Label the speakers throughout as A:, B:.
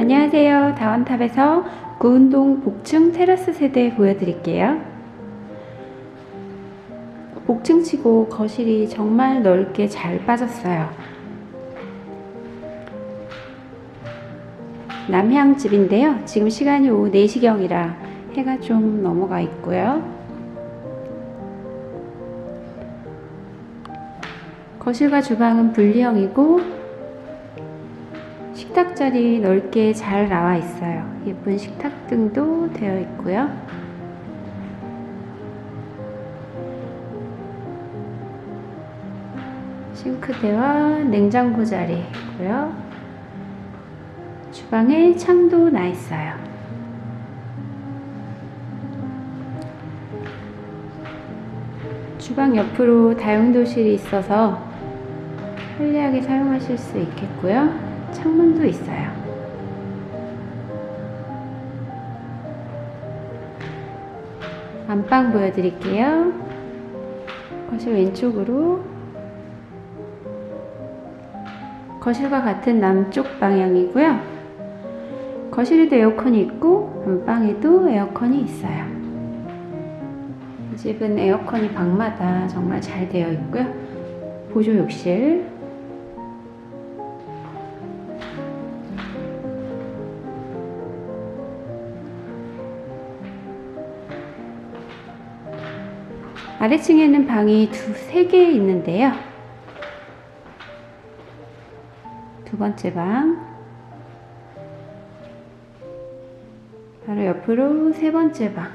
A: 안녕하세요. 다원탑에서 구운동 복층 테라스 세대 보여드릴게요. 복층치고 거실이 정말 넓게 잘 빠졌어요. 남향집인데요. 지금 시간이 오후 4시경이라 해가 좀 넘어가 있고요. 거실과 주방은 분리형이고 식탁 자리 넓게 잘 나와 있어요. 예쁜 식탁 등도 되어 있고요. 싱크대와 냉장고 자리 있고요. 주방에 창도 나 있어요. 주방 옆으로 다용도실이 있어서 편리하게 사용하실 수 있겠고요. 창문도 있어요. 안방 보여드릴게요. 거실 왼쪽으로 거실과 같은 남쪽 방향이고요. 거실에도 에어컨이 있고 안방에도 에어컨이 있어요. 이 집은 에어컨이 방마다 정말 잘 되어 있고요. 보조 욕실 아래층에는 방이 두, 세 개 있는데요. 두 번째 방. 바로 옆으로 세 번째 방.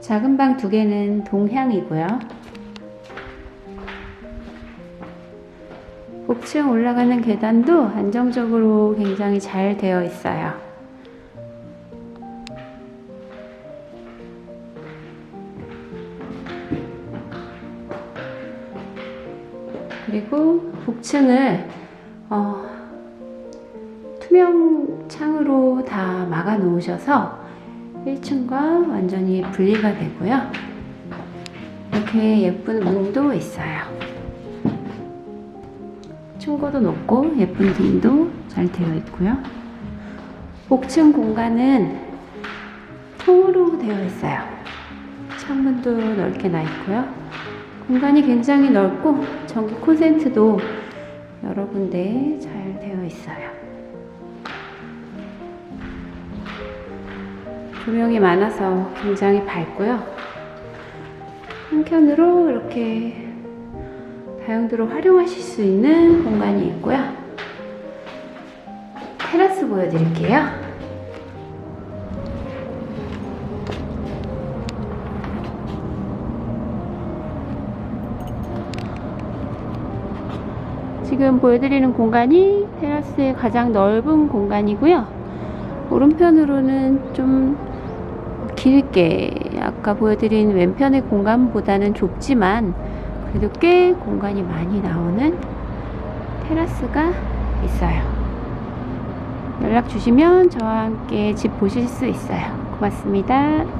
A: 작은 방 두 개는 동향이고요. 복층 올라가는 계단도 안정적으로 굉장히 잘 되어 있어요. 그리고 복층을 어, 투명 창으로 다 막아 놓으셔서 1층과 완전히 분리가 되고요. 이렇게 예쁜 문도 있어요. 층고도 높고 예쁜 등도 잘 되어 있고요. 복층 공간은 통으로 되어 있어요. 창문도 넓게 나 있고요. 공간이 굉장히 넓고 전기 콘센트도 여러 군데 잘 되어 있어요. 조명이 많아서 굉장히 밝고요. 한켠으로 이렇게 다용도로 활용하실 수 있는 공간이 있고요. 테라스 보여드릴게요. 지금 보여드리는 공간이 테라스의 가장 넓은 공간이고요. 오른편으로는 좀 길게 아까 보여드린 왼편의 공간보다는 좁지만 그래도 꽤 공간이 많이 나오는 테라스가 있어요. 연락 주시면 저와 함께 집 보실 수 있어요. 고맙습니다.